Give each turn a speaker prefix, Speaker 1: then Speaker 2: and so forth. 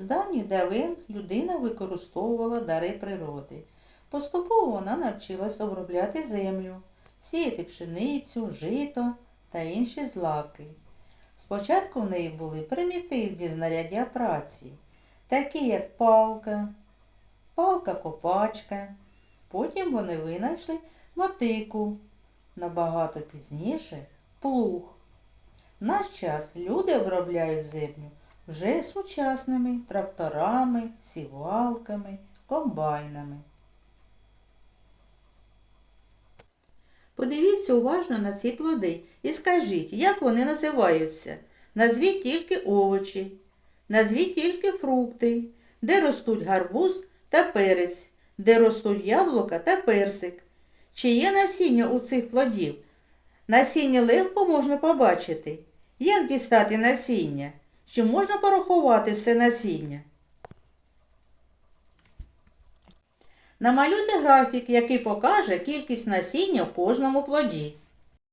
Speaker 1: З давніх давин людина використовувала дари природи. Поступово вона навчилась обробляти землю, сіяти пшеницю, жито та інші злаки. Спочатку в неї були примітивні знаряддя праці, такі як палка, палка-копачка. Потім вони винайшли мотику, набагато пізніше плуг. В наш час люди обробляють землю вже сучасними тракторами, сівалками, комбайнами. Подивіться уважно на ці плоди і скажіть, як вони називаються. Назвіть тільки овочі, назвіть тільки фрукти, де ростуть гарбуз та перець, де ростуть яблука та персик. Чи є насіння у цих плодів? Насіння легко можна побачити. Як дістати насіння? Чи можна порахувати все насіння? Намалюйте графік, який покаже кількість насіння в кожному плоді.